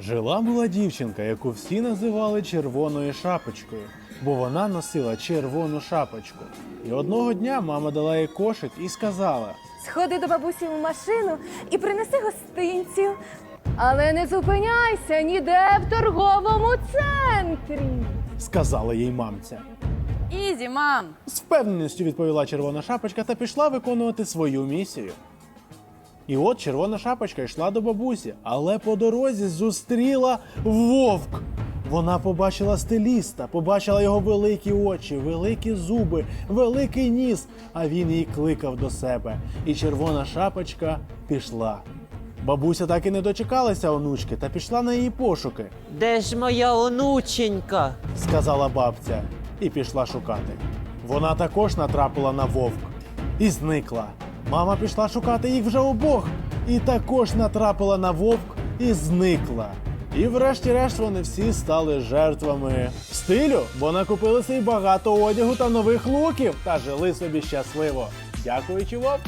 Жила була дівчинка, яку всі називали червоною шапочкою, бо вона носила червону шапочку. І одного дня мама дала їй кошик і сказала: Сходи до бабусі в машину і принеси гостинців. Але не зупиняйся ніде в торговому центрі. сказала їй мамця. Ізі, мам. З впевненістю відповіла червона шапочка та пішла виконувати свою місію. І от червона шапочка йшла до бабусі, але по дорозі зустріла вовк. Вона побачила стиліста, побачила його великі очі, великі зуби, великий ніс, а він її кликав до себе. І червона шапочка пішла. Бабуся так і не дочекалася онучки та пішла на її пошуки, Де ж моя онученька? сказала бабця, і пішла шукати. Вона також натрапила на вовк і зникла. Мама пішла шукати їх вже обох і також натрапила на вовк і зникла. І врешті-решт вони всі стали жертвами стилю, бо накупили собі багато одягу та нових луків та жили собі щасливо. Дякуючи вовк.